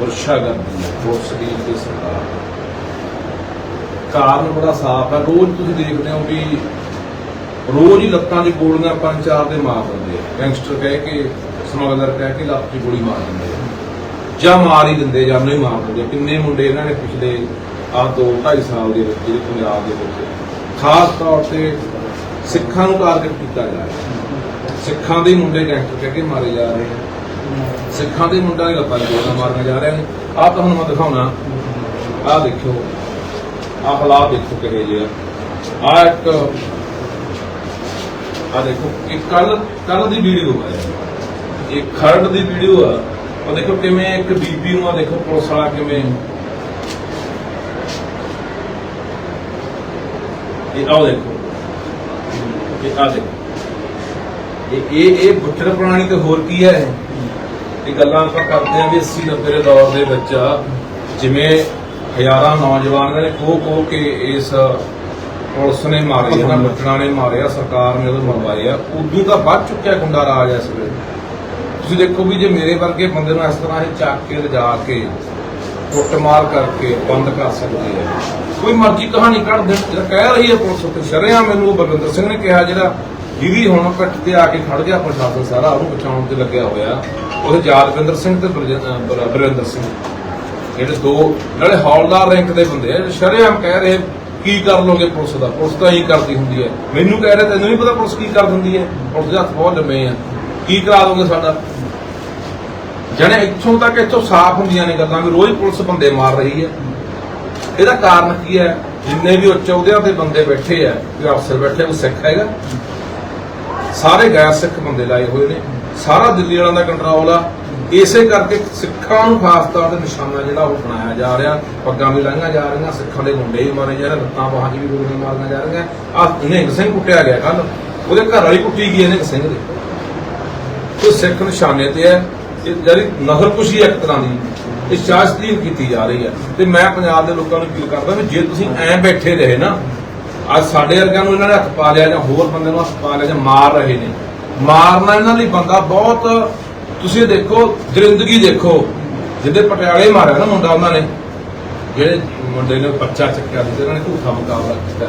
ਵਰਸ਼ਾ ਕਰਦੀ ਹੈ ਪੁਲਿਸ ਦੀ ਤੇ ਸਰਕਾਰ ਕਾਰਨ ਬੜਾ ਸਾਫ਼ ਹੈ, ਰੋਜ਼ ਤੁਸੀਂ ਦੇਖਦੇ ਹੋ ਵੀ ਰੋਜ਼ ਹੀ ਲੱਤਾਂ ਦੀ ਗੋਲੀਆਂ ਪੰਜ ਚਾਰ ਦੇ ਮਾਰ ਦਿੰਦੇ ਆ। ਗੈਂਗਸਟਰ ਕਹਿ ਕੇ, ਸਮਗਲਰ ਕਹਿ ਕੇ ਲੱਤ ਦੀ ਗੋਲੀ ਮਾਰ ਦਿੰਦੇ ਆ। ਜਾਂ ਮਾਰ ਹੀ ਦਿੰਦੇ, ਜਾਂ ਨਹੀਂ ਮਾਰ ਦਿੰਦੇ। ਕਿੰਨੇ ਮੁੰਡੇ ਇਹਨਾਂ ਨੇ ਪਿਛਲੇ ਆਹ ਦੋ 2.5 ਸਾਲ ਦੇ ਵਿੱਚ, ਜਿਹੜੇ ਪੰਜਾਬ ਦੇ ਵਿੱਚ, ਖਾਸ ਤੌਰ ਤੇ ਸਿੱਖਾਂ ਨੂੰ ਟਾਰਗੇਟ ਕੀਤਾ ਜਾ ਰਿਹਾ। ਸਿੱਖਾਂ ਦੇ ਮੁੰਡੇ ਗੈਂਗਸਟਰ ਕਹਿ ਕੇ ਮਾਰੇ ਜਾ ਰਹੇ ਆ। ਸਿੱਖਾਂ ਦੇ ਮੁੰਡਾ ਦੀ ਲੱਤਾਂ ਦੀ ਗੋਲੀਆਂ ਜਾ ਰਹੀਆਂ ਨੇ। ਆਹ ਤੁਹਾਨੂੰ ਮੈਂ ਦਿਖਾਉਣਾ। ਆਹ ਦੇਖਿਓ। ਆਹ ਹਾਲਾਤ ਦੇਖੋ ਕਿਹੇ ਜਿਹੇ ਆ। ਆਹ ਇੱਕ ਆਹ ਦੇਖੋ, ਇਹ ਕੱਲ ਕੱਲ ਦੀ ਵੀਡੀਓ ਹੈ ਇਹ ਖਰੜ ਦੀ ਵੀਡੀਓ ਆ। ਉਹ ਦੇਖੋ ਕਿਵੇਂ ਇੱਕ ਬੀਬੀ ਨੂੰ ਆ ਦੇਖੋ ਪੁਲਿਸ ਵਾਲਾ ਕਿਵੇਂ ਇਹ ਆਹ ਦੇਖੋ। ਇਹ ਆਹ ਦੇਖੋ। ਇਹ ਇਹ ਇਹ ਬੁੱਚੜ ਪ੍ਰਾਣੀ ਤੇ ਹੋਰ ਕੀ ਹੈ? ਇਹ ਗੱਲਾਂ ਆਪਾਂ ਕਰਦੇ ਆਂ ਵੀ 80 90 ਦੇ ਦੌਰ ਦੇ ਵਿੱਚ ਜਿਵੇਂ ਹਜ਼ਾਰਾਂ ਨੌਜਵਾਨਾਂ ਨੇ ਖੋ ਖੋ ਕੇ ਇਸ ਪੁਲਿਸ ਨੇ ਮਾਰੇ, ਇਹਨਾਂ ਬੁੱਚੜਾਂ ਨੇ ਮਾਰਿਆ, ਸਰਕਾਰ ਨੇ ਉਹਨੂੰ ਮਰਵਾਏ ਆ ਉਦੋਂ ਤਾਂ ਵੱਧ ਚੁੱਕਿਆ ਗੁੰਡਾ ਰਾਜ ਇਸ ਵੇਲੇ। ਤੁਸੀਂ ਦੇਖੋ ਵੀ ਜੇ ਮੇਰੇ ਵਰਗੇ ਬੰਦੇ ਨੂੰ ਇਸ ਤਰ੍ਹਾਂ ਇਹ ਚੱਕ ਕੇ ਲਿਜਾ ਕੇ, ਕੁੱਟਮਾਰ ਕਰਕੇ ਬੰਦ ਕਰ ਸਕਦੇ ਆ। ਕੋਈ ਮਰਜ਼ੀ ਕਹਾਣੀ ਕੱਢ ਦੇਣ। ਕਹਿ ਰਹੀ ਹੈ ਪੁਲਿਸ ਉੱਤੇ ਸ਼ਰਿਆਂ ਮੈਨੂੰ ਬਲਵਿੰਦਰ ਸਿੰਘ ਨੇ ਕਿਹਾ, ਜਿਹੜਾ ਜਿਹਦੀ ਹੁਣ ਪਿੱਠ ਤੇ ਆ ਕੇ ਖੜ ਗਿਆ ਪ੍ਰਸ਼ਾਸਨ ਸਾਰਾ, ਉਹਨੂੰ ਬਚਾਉਣ ਤੇ ਲੱਗਿਆ ਹੋਇਆ। ਉਹ ਜਾਦਵਿੰਦਰ ਸਿੰਘ ਤੇ ਬਲਜ- ਸਿੰਘ। ਜਿਹੜੇ ਦੋ, ਨਾਲੇ ਹੌਲਦਾਰ ਰੈਂਕ ਦੇ ਬੰਦੇ ਆ ਸ਼ਰਿਆਮ ਕਹਿ ਰਹੇ, ਕੀ ਕਰ ਲੋਗੇ ਪੁਲਿਸ ਦਾ? ਪੁਲਿਸ ਤਾਂ ਹੀ ਕਰਦੀ ਹੁੰਦੀ ਹੈ। ਮੈਨੂੰ ਕਹਿ ਰਹੇ, ਤੈਨੂੰ ਨਹੀਂ ਪਤਾ ਪੁਲਿਸ ਕੀ ਕਰ ਦਿੰਦੀ ਹੈ? ਪੁਲਿਸ ਦੇ ਹੱਥ ਬਹੁਤ ਲੰਮੇ ਆ। ਕੀ ਕਰਾ ਦੋਗੇ ਸਾਡਾ? ਜਣੇ ਇੱਥੋਂ ਤੱਕ ਇੱਥੋਂ ਸਾਫ਼ ਹੁੰਦੀਆਂ ਨੇ ਗੱਲਾਂ ਵੀ ਰੋਜ਼ ਪੁਲਿਸ ਬੰਦੇ ਮਾਰ ਰਹੀ ਹੈ। ਇਹਦਾ ਕਾਰਨ ਕੀ ਹੈ? ਜਿੰਨੇ ਵੀ ਉੱਚ ਅਹੁਦਿਆਂ ਤੇ ਬੰਦੇ ਬੈਠੇ ਆ, ਵੀ ਅਫਸਰ ਬੈਠੇ ਉਹ ਸਿੱਖ ਹੈਗਾ। ਸਾਰੇ ਗੈਰ ਸਿੱਖ ਬੰਦੇ ਲਾਏ ਹੋਏ ਨੇ। ਸਾਰਾ ਦਿੱਲੀ ਵਾਲਿਆਂ ਦਾ ਕੰਟਰੋਲ ਆ। ਇਸੇ ਕਰਕੇ ਸਿੱਖਾਂ ਨੂੰ ਖਾਸ ਤੌਰ ਤੇ ਨਿਸ਼ਾਨਾ ਜਿਹੜਾ ਉਹ ਬਣਾਇਆ ਜਾ ਰਿਹਾ। ਪੱਗਾਂ ਵੀ ਲਾਈਆਂ ਜਾ ਰਹੀਆਂ, ਸਿੱਖਾਂ ਦੇ ਮੁੰਡੇ ਵੀ ਮਾਰੇ ਜਾ ਰਹੇ, ਲੱਤਾਂ ਬਾਹਾਂ 'ਚ ਵੀ ਗੋਲੀਆਂ ਮਾਰੀਆਂ ਜਾ ਰਹੀਆਂ। ਆ ਨਿਹੰਗ ਸਿੰਘ ਕੁੱਟਿਆ ਗਿਆ ਕੱਲ ਉਹਦੇ ਘਰ ਵਾਲੀ ਕੁੱਟੀ ਗਈ ਹੈ ਨਿਹੰਗ ਸਿੰਘ ਦੇ। ਉਹ ਸਿੱਖ ਨਿਸ਼ਾਨੇ ਤੇ ਹੈ। ਇਹ ਜਿਹੜੀ ਨਸਲ ਕੁਸ਼ੀ ਇੱਕ ਤਰ੍ਹਾਂ ਦੀ, ਇਹ ਸ਼ਾਸਤਰੀ ਕੀਤੀ ਜਾ ਰਹੀ ਹੈ। ਤੇ ਮੈਂ ਪੰਜਾਬ ਦੇ ਲੋਕਾਂ ਨੂੰ ਅਪੀਲ ਕਰਦਾ ਵੀ ਜੇ ਤੁਸੀਂ ਐਂ ਬੈਠੇ ਰਹੇ ਨਾ ਅੱਜ ਸਾਡੇ ਵਰਗਿਆਂ ਨੂੰ ਇਹਨਾਂ ਨੇ ਹੱਥ ਪਾ ਲਿਆ ਜਾਂ ਹੋਰ ਬੰਦੇ ਨੂੰ ਹੱਥ ਪਾ ਲਿਆ ਜਾਂ ਮਾਰ ਰਹੇ ਨੇ। ਮਾਰਨਾ ਇਹਨਾਂ ਲਈ ਬੰਦਾ ਬਹੁਤ, ਤੁਸੀਂ ਦੇਖੋ, ਦਰਿੰਦਗੀ ਦੇਖੋ। ਜਿਹਦੇ ਪਟਿਆਲੇ ਮਾਰਿਆ ਨਾ ਮੁੰਡਾ ਉਹਨਾਂ ਨੇ, ਜਿਹੜੇ ਮੁੰਡੇ ਨੇ ਬੱਚਾ ਚੱਕਿਆ ਸੀ ਤੇ ਇਹਨਾਂ ਨੇ ਝੂਠਾ ਮੁਕਾਬਲਾ ਕੀਤਾ।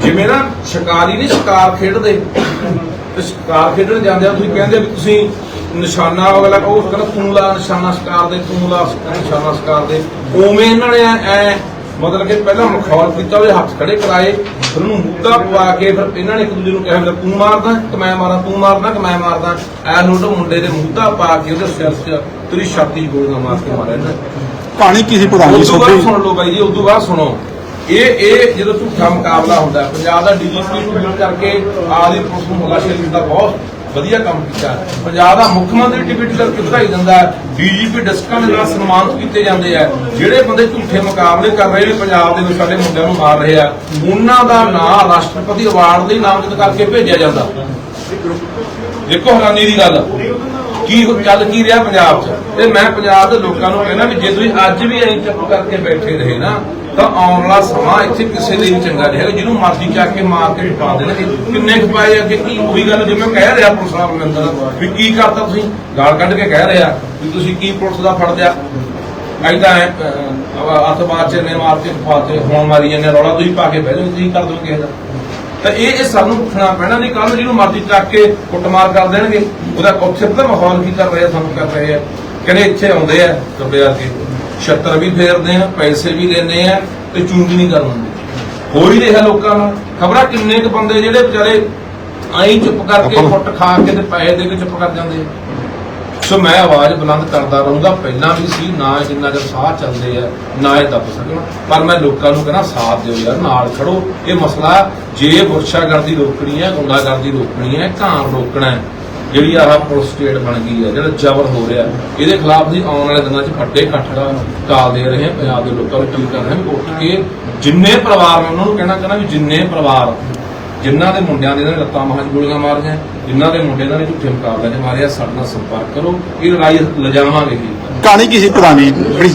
ਜਿਵੇਂ ਨਾ ਸ਼ਿਕਾਰੀ ਨਹੀਂ ਸ਼ਿਕਾਰ ਖੇਡਦੇ, ਤੇ ਸ਼ਿਕਾਰ ਖੇਡਣ ਜਾਂਦੇ ਆ ਤੁਸੀਂ ਕਹਿੰਦੇ ਵੀ ਤੁਸੀਂ ਨਿਸ਼ਾਨਾ ਅਗਲਾ ਉਹ ਕਹਿੰਦਾ ਤੂੰ ਲਾ ਨਿਸ਼ਾਨਾ ਸ਼ਿਕਾਰ ਦੇ, ਤੂੰ ਲਾ ਨਿਸ਼ਾਨਾ ਸ਼ਿਕਾਰ ਦੇ। ਉਵੇਂ ਇਹਨਾਂ ਨੇ ਐ ਮਤਲਬ ਕਿ ਪਹਿਲਾਂ ਮਖੌਲ ਕੀਤਾ ਉਹਦੇ ਹੱਥ ਖੜੇ ਕਰਾਏ ਫਿਰ ਉਹਨੂੰ ਮੁੱਦਾ ਪਵਾ ਕੇ ਫਿਰ ਇਹਨਾਂ ਨੇ ਇੱਕ ਦੂਜੇ ਨੂੰ ਕਿਹਾ ਵੀ ਤੂੰ ਮਾਰਦਾ ਕਿ ਮੈਂ ਮਾਰਾਂ ਤੂੰ ਮਾਰਦਾ ਕਿ ਮੈਂ ਮਾਰਦਾ। ਐ ਨੋਟ ਮੁੰਡੇ ਦੇ ਮੁੱਦਾ ਪਾ ਕੇ ਉਹਦੇ ਸਿਰ 'ਚ ਤੇਰੀ ਛਾਤੀ ਗੋਲੀਆਂ ਮਾਰ ਕੇ ਮਾਰਿਆ ਇਹਨਾਂ ਨੇ। ਕਹਾਣੀ ਕੀ ਸੀ ਪ੍ਰਧਾਨ ਜੀ ਸੁਣ ਲਓ ਬਾਈ ਜੀ ਉਦੋਂ ਬਾਅਦ ਸੁਣੋ। ਇਹ ਇਹ ਜਦੋਂ ਝੂਠਾ ਮੁਕਾਬਲਾ ਹੁੰਦਾ ਪੰਜਾਬ ਦਾ ਡੀਜੀਪੀ ਨੂੰ ਮਿਲ ਕਰਕੇ ਆਦੀ ਪੁਲਿਸ ਨੂੰ ਮੁਲਾ ਸ਼ਰੀਫ ਦਾ ਬਹੁਤ। ਵਧੀਆ ਕੰਮ ਕੀਤਾ। ਪੰਜਾਬ ਦਾ ਮੁੱਖ ਮੰਤਰੀ ਟਿਕਟ ਕਰਕੇ ਵਧਾਈ ਦਿੰਦਾ ਡੀਜੀਪੀ ਡਿਸਕਾਂ ਦੇ ਨਾਲ ਸਨਮਾਨਿਤ ਕੀਤੇ ਜਾਂਦੇ ਆ। ਜਿਹੜੇ ਬੰਦੇ ਝੂਠੇ ਮੁਕਾਬਲੇ ਕਰ ਰਹੇ ਨੇ, ਪੰਜਾਬ ਦੇ ਵਿੱਚ ਸਾਡੇ ਮੁੰਡਿਆਂ ਨੂੰ ਮਾਰ ਰਹੇ ਆ। ਉਹਨਾਂ ਦਾ ਨਾਂ ਰਾਸ਼ਟਰਪਤੀ ਅਵਾਰਡ ਦੇ ਨਾਮਜ਼ਦ ਕਰਕੇ ਭੇਜਿਆ ਜਾਂਦਾ। ਦੇਖੋ ਹੈਰਾਨੀ ਦੀ ਗੱਲ। ਕੀ ਹੋ- ਚੱਲ ਕੀ ਰਿਹਾ ਪੰਜਾਬ 'ਚ? ਤੇ ਮੈਂ ਪੰਜਾਬ ਦੇ ਲੋਕਾਂ ਨੂੰ ਕਹਿੰਦਾ ਵੀ ਜੇ ਤੁਸੀਂ ਅੱਜ ਵੀ ਐਂ ਚੁੱਪ ਕਰਕੇ ਬੈਠੇ ਰਹੇ ਨਾ, ਤਾਂ ਆਉਣ ਵਾਲਾ ਸਮਾਂ ਇੱਥੇ ਕਿਸੇ ਲਈ ਵੀ ਚੰਗਾ ਨਹੀਂ ਜਿਹਨੂੰ ਮਰਜ਼ੀ ਚੱਕ ਕੇ ਮਾਰ ਕੇ ਪਾ ਦੇਣਗੇ ਕਿੰਨੇ ਕੁ ਅੱਗੇ? ਕੀ ਉਹੀ ਗੱਲ ਜਿਵੇਂ ਕਹਿ ਰਿਹਾ ਪੁਲਿਸ ਵਾਲਾ ਬੰਦਾ ਵੀ ਕੀ ਕਰਤਾ ਤੁਸੀਂ? ਗਾਲ ਕੱਢ ਕੇ ਕਹਿ ਰਿਹਾ ਵੀ ਤੁਸੀਂ ਕੀ ਪੁਲਿਸ ਦਾ ਫੜ ਲਿਆ? ਐਦਾਂ ਅਤਬਾਰ ਚ ਨੇ ਮਾਰ ਕੇ ਫਾਤੇ, ਹੋਣ ਮਾਰੀ ਜਾਂਦੇ ਰੌਲਾ ਤੁਸੀਂ ਪਾ ਕੇ ਬਹਿ ਜਾਓ, ਤੁਸੀਂ ਕਰ ਦੋ ਕਿਸੇ ਤਾਂ ਇਹ ਇਹ ਸਾਨੂੰ ਪੁੱਛਣਾ ਪੈਣਾ ਨਹੀਂ ਕੱਲ ਜਿਹਨੂੰ ਮਰਜ਼ੀ ਚੱਕ ਕੇ ਕੁੱਟਮਾਰ ਕਰ ਦੇਣਗੇ ਉਹਦਾ ਉੱਥੇ ਤਾਂ ਮਾਹੌਲ ਕੀ ਕਰ ਰਹੇ ਸਾਨੂੰ ਕਰ ਰਹੇ ਆ। ਕਹਿੰਦੇ ਇੱਥੇ ਆਉਂਦੇ ਆ ਕੱਬੇ ਆ ਕੇ ਛੱਤਰ ਵੀ ਫੇਰਦੇ ਆ ਪੈਸੇ ਵੀ ਲੈਂਦੇ ਆ ਤੇ ਚੂੰਗੀ ਨਹੀਂ ਕਰਨ ਦਿੰਦੇ। ਹੋ ਹੀ ਰਿਹਾ ਲੋਕਾਂ ਨਾਲ। ਖਬਰਾਂ ਕਿੰਨੇ ਕੁ ਬੰਦੇ ਜਿਹੜੇ ਵਿਚਾਰੇ ਆਈ ਚੁੱਪ ਕਰਕੇ ਕੁੱਟ ਖਾ ਕੇ ਤੇ ਪੈਸੇ ਦੇ ਕੇ ਚੁੱਪ ਕਰ ਜਾਂਦੇ ਆ। ਸੋ ਮੈਂ ਆਵਾਜ਼ ਬੁਲੰਦ ਕਰਦਾ ਰਹੂੰਗਾ। ਪਹਿਲਾਂ ਵੀ ਸੀ, ਨਾ ਜਿੰਨਾ ਚਿਰ ਸਾਹ ਚੱਲਦੇ ਆ, ਨਾ ਇਹ ਦੱਬ ਸਕਣ। ਪਰ ਮੈਂ ਲੋਕਾਂ ਨੂੰ ਕਹਿੰਦਾ, ਸਾਥ ਦਿਓ ਯਾਰ, ਨਾਲ ਖੜੋ। ਇਹ ਮਸਲਾ ਜੇ ਵਰਸ਼ਾਗਰਦੀ ਰੋਕਣੀ ਹੈ, ਗੁੰਡਾਗਰਦੀ ਰੋਕਣੀ ਹੈ ਘਾਣ ਰੋਕਣਾ ਹੈ, ਜਿਹੜੀ ਆਹ ਪੁਲਿਸ ਸਟੇਟ ਬਣ ਗਈ ਹੈ, ਜਿਹੜਾ ਜ਼ਬਰ ਹੋ ਰਿਹਾ, ਇਹਦੇ ਖਿਲਾਫ ਅਸੀਂ ਆਉਣ ਵਾਲੇ ਦਿਨਾਂ 'ਚ ਵੱਡੇ ਇਕੱਠ ਕਾਲ ਦੇ ਰਹੇ ਪੰਜਾਬ ਦੇ ਲੋਕਾਂ ਨੂੰ ਕੀ ਕਰ ਰਹੇ ਉੱਠ ਕੇ ਜਿੰਨੇ ਪਰਿਵਾਰ ਉਹਨਾਂ ਨੂੰ ਕਹਿਣਾ ਚਾਹੁੰਦਾ ਵੀ ਜਿੰਨੇ ਪਰਿਵਾਰ ਜਿਨ੍ਹਾਂ ਦੇ ਮੁੰਡਿਆਂ ਦੇ ਇਹਨਾਂ ਨੇ ਲੱਤਾਂ ਮਹਾਂ ਗੋਲੀਆਂ ਮਾਰੀਆਂ ਜਿਨ੍ਹਾਂ ਦੇ ਮੁੰਡੇ ਇਹਨਾਂ ਨੇ ਝੂਠੇ ਮੁਕਾਬਲੇ 'ਚ ਮਾਰਿਆ ਸਾਡੇ ਨਾਲ ਸੰਪਰਕ ਕਰੋ ਇਹ ਲੜਾਈ ਲਿਜਾਵਾਂਗੇ ਜੀ। ਕਹਾਣੀ ਕੀ ਸੀ ਜੀ ਜਿਹੜੀ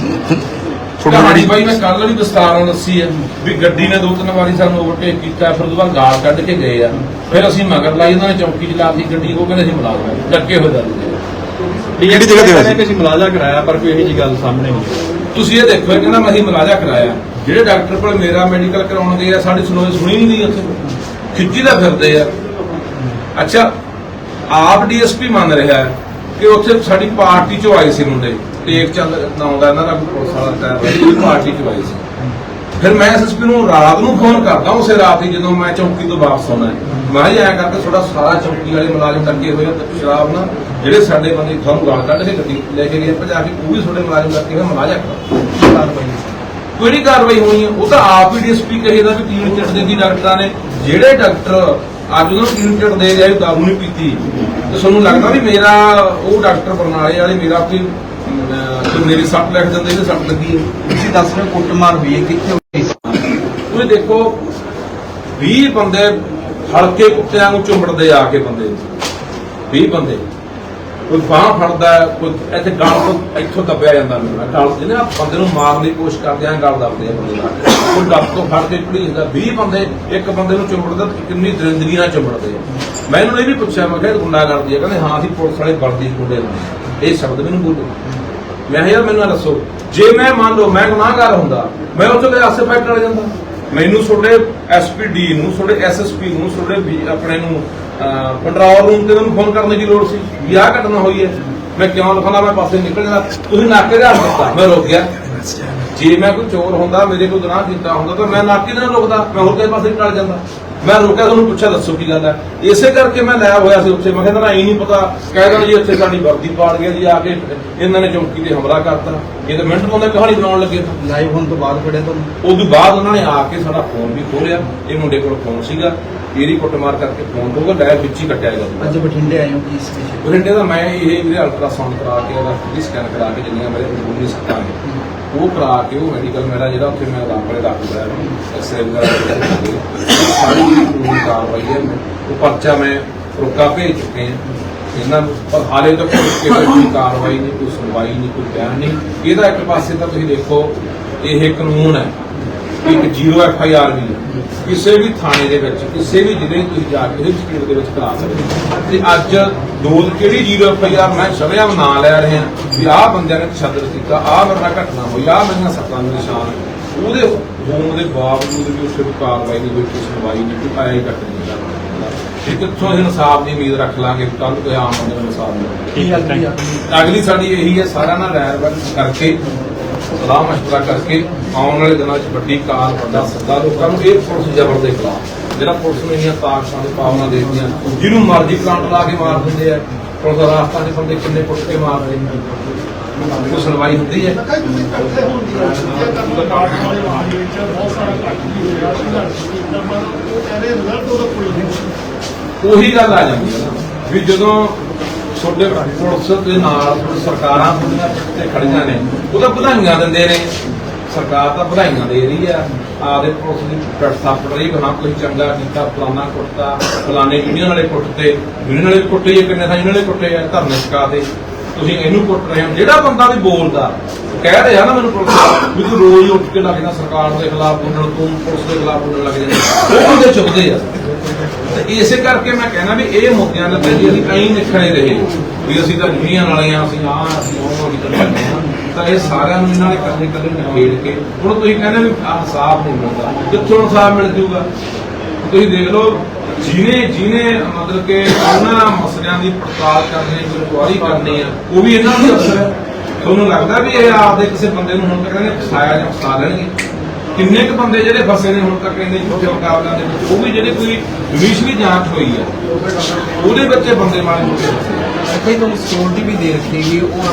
ਤੁਹਾਡੀ ਕਹਾਣੀ ਬਾਈ ਮੈਂ ਕੱਲ ਵੀ ਵਿਸਤਾਰ ਨਾਲ ਦੱਸੀ ਹੈ ਵੀ ਗੱਡੀ ਨੇ ਦੋ ਤਿੰਨ ਵਾਰੀ ਸਾਨੂੰ ਓਵਰਟੇਕ ਕੀਤਾ ਫਿਰ ਉਹਦੇ ਗਾਲ ਕੱਢ ਕੇ ਗਏ ਆ। ਫਿਰ ਅਸੀਂ ਮਗਰ ਲਾਈ ਉਹਨਾਂ ਨੇ ਚੌਕੀ ਚ ਲਾਤੀ ਗੱਡੀ ਉਹ ਕਹਿੰਦੇ ਅਸੀਂ ਮੁਲਾਜ਼ਮ ਹਾਂ। ਲੱਗੇ ਹੋਏ ਦਰਦ ਕਿਹੜੀ ਜਗ੍ਹਾ ਤੇ ਹੋਇਆ ਸੀ? ਕਿ ਅਸੀਂ ਮੁਲਾਜ਼ਾ ਕਰਾਇਆ ਪਰ ਕੋਈ ਇਹੋ ਜਿਹੀ ਗੱਲ ਸਾਹਮਣੇ ਨਹੀਂ ਤੁਸੀਂ ਇਹ ਦੇਖੋ ਇਹ ਕਹਿੰਦਾ ਮੈਂ ਹੀ ਮਲਾਜਾ ਕਰਾਇਆ। ਜਿਹੜੇ ਡਾਕਟਰ ਕੋਲ ਮੇਰਾ ਮੈਡੀਕਲ ਕਰਾਉਣ ਗਏ ਆ ਸਾਡੀ ਸੁਣੋਈ ਸੁਣੀ ਨਹੀਂ ਉੱਥੇ। ਖਿੱਚੀ ਦਾ ਫਿਰਦੇ ਆ। ਅੱਛਾ, ਆਪ ਡੀਐਸਪੀ ਮੰਨ ਰਿਹਾ ਹੈ ਕਿ ਉੱਥੇ ਸਾਡੀ ਪਾਰਟੀ ਚੋਂ ਆਏ ਸੀ ਮੁੰਡੇ। ਟੇਕ ਚੰਦ ਨਾਮ ਇਹਨਾਂ ਦਾ ਪੁਲਿਸ ਵਾਲਾ ਟਾਇਰ ਪਾਰਟੀ ਚੋਂ ਆਏ ਸੀ। ਫਿਰ ਮੈਂ ਐਸਐਸਪੀ ਨੂੰ ਰਾਤ ਨੂੰ ਫੋਨ ਕਰਦਾ ਉਸੇ ਰਾਤ ਹੀ ਜਦੋਂ ਮੈਂ ਚੌਕੀ ਤੋਂ ਵਾਪਸ ਆਉਣਾ ਮੈਂ ਕਿਹਾ ਕਰਕੇ ਤੁਹਾਡਾ ਸਾਰਾ ਚੌਕੀ ਵਾਲੇ ਮੁਲਾਜ਼ਮ ਲੱਗੇ ਹੋਏ ਆ, ਤੇ ਸ਼ਰਾਬ ਨਾਲ ਜਿਹੜੇ ਸਾਡੇ ਬੰਦੇ ਤੁਹਾਨੂੰ ਗਾਲ ਕੱਢ ਕੇ ਗੱਡੀ ਲੈ ਕੇ ਗਏ, ਭਜਾ ਕੇ ਉਹ ਵੀ ਤੁਹਾਡੇ ਮੁਲਾਜ਼ਮ ਲੱਗੇ ਹੋਏ ਮਲਾਜਾ ਕਾਰਵਾਈ ਨਹੀਂ ਕਾਰਵਾਈ ਹੋਣੀ ਹੈ। ਉਹ ਤਾਂ ਆਪ ਹੀ ਡੀਐਸਪੀ ਕਹੇਦਾ ਵੀ ਟੀਮ ਚਿੱਟ ਦੇ ਦੀ ਡਾਕਟਰਾਂ ਨੇ। ਜਿਹੜੇ ਡਾਕਟਰ ਅੱਜ ਉਹਨਾਂ ਟੀਮ ਚਿੱਟ ਦੇ ਜਾਏ ਦਾਰੂ ਨਹੀਂ ਪੀਤੀ ਤੇ ਤੁਹਾਨੂੰ ਲੱਗਦਾ ਵੀ ਮੇਰਾ ਉਹ ਡਾਕਟਰ ਬਰਨਾਲੇ ਵਾਲੇ ਮੇਰਾ ਕੋਈ ਜੋ ਮੇਰੀ ਸੱਟ ਲੱਗ ਜਾਂਦੇ ਤੇ ਸੱਟ ਲੱਗੀ ਹੈ। ਤੁਸੀਂ ਦੱਸ ਰਹੇ ਹੋ ਕੁੱਟਮਾਰ ਹੋਈ ਹੈ ਕਿੱਥੇ ਹੋਈ ਸੀ ਤੁਸੀਂ ਦੇਖੋ 20 ਬੰਦੇ ਹਲਕੇ ਕੁੱਤਿਆਂ ਨੂੰ ਚੁੰਮੜਦੇ ਆ ਕੇ ਬੰਦੇ। 20 ਬੰਦੇ। ਕੋਈ ਬਾਹ ਫੜਦਾ, ਕੋਈ ਇੱਥੇ ਗਲ ਤੋਂ ਇੱਥੋਂ ਦੱਬਿਆ ਜਾਂਦਾ ਮੈਨੂੰ। ਗਲ ਜਿਹਨੇ ਆ ਬੰਦੇ ਨੂੰ ਮਾਰਨ ਦੀ ਕੋਸ਼ਿਸ਼ ਕਰਦੇ ਆ ਗਲ ਦੱਬਦੇ ਆ ਬੰਦੇ ਦਾ ਕੋਈ ਗਲ ਤੋਂ ਫੜ ਕੇ ਕੁੜੀ ਹੁੰਦਾ 20 ਬੰਦੇ, ਇੱਕ ਬੰਦੇ ਨੂੰ ਚੁੰਮੜਦਾ ਕਿੰਨੀ ਦਰਿੰਦਗੀ ਨਾਲ ਚੁੰਮੜਦੇ ਆ। ਮੈਂ ਇਹਨੂੰ ਇਹ ਵੀ ਪੁੱਛਿਆ, ਮੈਂ ਕਿਹਾ ਗੁੰਡਾ ਕਰਦੀ ਹੈ ਕਹਿੰਦੇ, ਹਾਂ, ਅਸੀਂ ਪੁਲਿਸ ਵਾਲੇ ਵਰਦੀ ਗੁੰਡੇ ਲਾਉਂਦੇ ਇਹ ਸ਼ਬਦ ਮੈਨੂੰ ਬੋਲੋ ਮੈਂ ਕਿਹਾ, ਯਾਰ, ਮੈਨੂੰ ਦੱਸੋ, ਜੇ ਮੈਂ ਮੰਨ ਲਓ ਮੈਂ ਗੁਨਾਹਗਾਰ ਹੁੰਦਾ, ਮੈਂ ਉੱਥੇ ਦੇ ਆਸੇ ਫਾਈਟ ਕਰ ਜਾਂਦਾ? ਮੈਨੂੰ ਤੁਹਾਡੇ ਐਸਪੀਡੀ ਨੂੰ, ਤੁਹਾਡੇ ਐਸਐਸਪੀ ਨੂੰ, ਤੁਹਾਡੇ ਵੀ ਆਪਣੇ ਨੂੰ ਕੰਟਰੋਲ ਰੂਮ ਤੇ ਮੈਨੂੰ ਫੋਨ ਕਰਨ ਦੀ ਲੋੜ ਸੀ ਵੀ ਆਹ ਘਟਨਾ ਹੋਈ ਹੈ। ਮੈਂ ਕਿਉਂ ਲਿਖਾਂਦਾ ਮੈਂ ਪਾਸੇ ਨਿਕਲ ਜਾਂਦਾ ਤੁਸੀਂ ਨਾਕੇ ਦਾ ਦਿੱਤਾ, ਮੈਂ ਰੁਕ ਗਿਆ। ਜੇ ਮੈਂ ਕੋਈ ਚੋਰ ਹੁੰਦਾ, ਮੇਰੇ ਕੋਲ ਗੁਨਾਹ ਕੀਤਾ ਹੁੰਦਾ, ਤਾਂ ਮੈਂ ਨਾਕੇ ਨਾਲ ਰੁਕਦਾ, ਮੈਂ ਹੋਰ ਕਿਸੇ ਪਾਸੇ ਟਲ ਜਾਂਦਾ। ਮੈਂ ਰੁਕਿਆ ਤੁਹਾਨੂੰ ਪੁੱਛਿਆ ਦੱਸੋ ਕੀ ਗੱਲ ਹੈ। ਇਸੇ ਕਰਕੇ ਮੈਂ ਲਾਇਆ ਹੋਇਆ ਸੀ ਉੱਥੇ। ਮੈਂ ਕਹਿੰਦਾ ਨਾ ਇਹ ਨਹੀਂ ਪਤਾ। ਕਹਿ ਦੇਣਾ ਜੀ ਉੱਥੇ ਸਾਡੀ ਵਰਦੀ ਪਾੜ ਗਿਆ ਜੀ ਆ ਕੇ। ਇਹਨਾਂ ਨੇ ਚੌਂਕੀ ਤੇ ਹਮਲਾ ਕਰਤਾ। ਇਹ ਤਾਂ ਮਿੰਟ ਤੋਂ ਉਹਨੇ ਕਹਾਣੀ ਬਣਾਉਣ ਲੱਗੇ। ਲਾਈਵ ਹੋਣ ਤੋਂ ਬਾਅਦ ਫੜਿਆ ਤੁਹਾਨੂੰ? ਉਸ ਤੋਂ ਬਾਅਦ ਉਹਨਾਂ ਨੇ ਆ ਕੇ ਸਾਡਾ ਫੋਨ ਵੀ ਖੋਲਿਆ ਇਹ ਮੁੰਡੇ ਕੋਲ ਫੋਨ ਸੀਗਾ। ਇਹਦੀ ਕੁੱਟਮਾਰ ਕਰਕੇ ਫੋਨ ਹੋਊਗਾ ਲੈ ਵਿੱਚ ਹੀ ਕੱਟਿਆ ਗਿਆ ਅੱਜ ਬਠਿੰਡੇ ਆਏ ਹੋ ਕੀ ਇਸ ਬਠਿੰਡੇ ਦਾ ਮੈਂ ਇਹ ਵੀਰੇ ਅਲਟਰਾਸਾਊਂਡ ਕਰਾ ਕੇ ਉਹਦਾ ਸਕੈਨ ਕਰਾ ਕੇ ਜਿੰਨੀਆਂ ਮੇਰੇ ਅੰਦਰੂਨੀ ਸੱਟਾਂ ਨੇ। ਉਹ ਕਰਾ ਕੇ ਉਹ ਮੈਡੀਕਲ ਮੇਰਾ ਜਿਹੜਾ ਉੱਥੇ ਮੈਂ ਰਾਮਪੁਰੇ ਦਾਖਲ ਕਰਾਇਆ ਨੂੰ ਐਕਸਰੇ ਵਗੈਰਾ ਸਾਰੀ ਕਾਨੂੰਨੀ ਕਾਰਵਾਈ ਹੈ। ਉਹ ਪਰਚਾ ਮੈਂ ਰੋਕਾ ਭੇਜ ਚੁੱਕੇ ਹਾਂ। ਇਹਨਾਂ ਨੂੰ ਪਰ ਹਾਲੇ ਤੱਕ ਕੋਈ ਕੋਈ ਕਾਰਵਾਈ ਨਹੀਂ, ਕੋਈ ਸੁਣਵਾਈ ਨਹੀਂ, ਕੋਈ ਬਿਆਨ ਨਹੀਂ। ਇਹਦਾ ਇੱਕ ਪਾਸੇ ਤਾਂ ਤੁਸੀਂ ਦੇਖੋ, ਇਹ ਕਾਨੂੰਨ ਹੈ। ਇੱਕ ਜ਼ੀਰੋ ਐਫ ਆਈ ਆਰ ਵੀ ਹੈ। ਕਿਸੇ ਵੀ ਥਾਣੇ ਦੇ ਵਿੱਚ ਕਿਸੇ ਵੀ ਜ਼ਿਲ੍ਹੇ ਤੁਸੀਂ ਜਾ ਕੇ ਉਹਦੀ ਸਪੀਡ ਦੇ ਵਿੱਚ ਕਰਾ ਸਕਦੇ ਹੋ। ਤੇ ਅੱਜ ਦੋ ਕਿਹੜੀ ਜ਼ੀਰੋ ਐਫ ਆਈ ਆਰ? ਮੈਂ ਸ਼ਰਿਆਮ ਨਾਂ ਲੈ ਰਹੇ ਹਾਂ ਵੀ ਆਹ ਬੰਦਿਆਂ ਨੇ ਤਸ਼ੱਦਦ ਕੀਤਾ ਆਹ ਮੇਰੇ ਨਾਲ ਘਟਨਾ ਹੋਈ ਆਹ ਮੇਰੀਆਂ ਸੱਤਾਂ ਦੇ ਨਿਸ਼ਾਨ ਉਹਦੇ ਹੋਣ ਦੇ ਬਾਵਜੂਦ ਵੀ ਉੱਥੇ ਕੋਈ ਕਾਰਵਾਈ ਨਹੀਂ ਹੋਈ ਕੋਈ ਸੁਣਵਾਈ ਨਹੀਂ ਕੋਈ ਆਇਆ ਹੀ ਕੱਟ ਨਹੀਂ ਕਰਦਾ ਤੇ ਕਿੱਥੋਂ ਇਹ ਇਨਸਾਫ ਦੀ ਉਮੀਦ ਰੱਖ ਲਾਂਗੇ? ਕੱਲ ਕੋਈ ਆਮ ਬੰਦੇ ਨੂੰ ਇਨਸਾਫ ਮਿਲੇ ਕੀ ਗੱਲ ਕੀ ਆਪਣੀ ਅਗਲੀ ਸਾਡੀ ਇਹੀ ਹੈ ਸਾਰਿਆਂ ਨਾਲ ਵਰਤ ਕਰਕੇ ਸਲਾਹ ਮਸ਼ਵਰਾ ਕਰਕੇ ਆਉਣ ਵਾਲੇ ਦਿਨਾਂ 'ਚ ਵੱਡੀ ਕਾਰ ਵੱਡਾ ਸੱਦਾ ਲੋਕਾਂ ਨੂੰ, ਇਹ ਪੁਲਿਸ ਜ਼ਬਰ ਦੇ ਖਿਲਾਫ। ਜਿਹੜਾ ਪੁਲਿਸ ਨੂੰ ਇੰਨੀਆਂ ਤਾਕਤਾਂ ਦੇ ਪਾਵਨਾ ਦੇ ਦਿੱਤੀਆਂ, ਜਿਹਨੂੰ ਮਰਜ਼ੀ ਪਲਾਂਟ ਲਾ ਕੇ ਮਾਰ ਦਿੰਦੇ ਆ, ਪੁਲਿਸ ਦਾ ਰਾਸਤਾ ਦੇ ਬੰਦੇ ਕਿੰਨੇ ਪੁੱਟ ਕੇ ਮਾਰਦੇ ਕੋਈ ਸੁਣਵਾਈ ਹੁੰਦੀ ਹੈ? ਉਹੀ ਗੱਲ ਆ ਜਾਂਦੀ ਹੈ ਨਾ, ਵੀ ਜਦੋਂ ਤੁਹਾਡੇ ਪੁਲਿਸ ਦੇ ਨਾਲ ਸਰਕਾਰਾਂ ਤੁਹਾਡੀਆਂ ਤੇ ਖੜੀਆਂ ਨੇ, ਉਹ ਤਾਂ ਵਧਾਈਆਂ ਦਿੰਦੇ ਨੇ। ਸਰਕਾਰ ਤਾਂ ਵਧਾਈਆਂ ਦੇ ਰਹੀ ਆ। ਆਦੇ ਪੁਲਿਸ ਦੀ ਪਿੱਠ ਰਹੀ ਕਿ ਹਾਂ, ਤੁਸੀਂ ਚੰਗਾ ਕੀਤਾ, ਫਲਾਨਾ ਕੁੱਟਤਾ ਫਲਾਣੇ ਯੂਨੀਅਨ ਵਾਲੇ ਕੁੱਟਤੇ। ਯੂਨੀਅਨ ਵਾਲੇ ਕੁੱਟੇ ਹੀ ਕਿੰਨੇ ਥਾਂ ਵਾਲੇ ਕੁੱਟੇ ਆ, ਧਰਨੇ ਚਕਾ ਤੇ। ਤੁਸੀਂ ਇਹਨੂੰ ਕੁੱਟ ਰਹੇ ਹੋ। ਜਿਹੜਾ ਬੰਦਾ ਵੀ ਬੋਲਦਾ ਕਹਿ ਰਿਹਾ ਨਾ ਮੈਨੂੰ ਪੁਲਿਸ ਵੀ ਤੂੰ ਰੋਜ਼ ਉੱਠ ਕੇ ਲੱਗਦਾ ਸਰਕਾਰ ਦੇ ਖਿਲਾਫ ਬੋਲਣ ਤੂੰ, ਪੁਲਿਸ ਦੇ ਖਿਲਾਫ ਬੋਲਣ ਲੱਗ ਜਾਂਦਾ ਉਹ ਬੰਦੇ ਚੁੱਕਦੇ ਆ? ਇਸੇ ਕਰਕੇ ਮੈਂ ਕਹਿਣਾ ਵੀ ਇਹ ਮੁੱਦਿਆਂ ਦੇ ਤੇ ਅਸੀਂ ਐਂ ਨਿਖਰੇ ਰਹੇ ਵੀ ਅਸੀਂ ਤਾਂ ਯੂਨੀਅਨ ਵਾਲੇ ਅਸੀਂ ਆ ਅਸੀਂ ਉਹ ਨਹੀਂ ਤਾਂ ਇਹ ਸਾਰਿਆਂ ਨੂੰ ਇਹਨਾਂ ਨੇ ਕੱਲੇ ਕੱਲੇ ਨਿਖੇੜ ਕੇ, ਹੁਣ ਤੁਸੀਂ ਕਹਿੰਦੇ ਵੀ ਆਹ ਸਾਫ਼ ਨਹੀਂ ਮਿਲਦਾ ਕਿੱਥੋਂ ਇਨਸਾਫ ਮਿਲ ਜੂਗਾ? ਤੁਸੀਂ ਦੇਖ ਲਓ, ਜਿਹਨੇ ਜਿਹਨੇ ਮਤਲਬ ਕਿ ਉਹਨਾਂ ਮਸਲਿਆਂ ਦੀ ਪੜਤਾਲ ਕਰਨੀ ਇਨਕੁਆਰੀ ਕਰਨੀ ਆ ਉਹ ਵੀ ਇਹਨਾਂ ਨੂੰ ਅਸਰ ਹੈ ਤੁਹਾਨੂੰ ਲੱਗਦਾ ਵੀ ਇਹ ਆਪਦੇ ਕਿਸੇ ਬੰਦੇ ਨੂੰ ਹੁਣ ਤੱਕ ਕਹਿੰਦੇ ਫਸਾਇਆ ਜਾਂ ਫਸਾ ਲੈਣਗੇ? ਕਿੰਨੇ ਕੁ ਬੰਦੇ ਜਿਹੜੇ ਫਸੇ ਨੇ ਹੁਣ ਤੱਕ ਇਹਦੇ ਛੋਟੇ ਮੁਕਾਬਲਿਆਂ ਦੇ ਵਿੱਚ, ਉਹ ਵੀ ਜਿਹੜੇ ਕੋਈ ਜੁਡੀਸ਼ਰੀ ਜਾਂਚ ਹੋਈ ਹੈ, ਉਹਦੇ ਵਿੱਚ ਇਹ ਬੰਦੇ ਮਾਰੇ ਮੋਟੇ ਫਸੇ ਇੱਥੇ ਤੁਹਾਨੂੰ ਸਿਕਿਉਰਿਟੀ ਵੀ ਦੇ ਰੱਖੀ ਗਈ, ਉਹ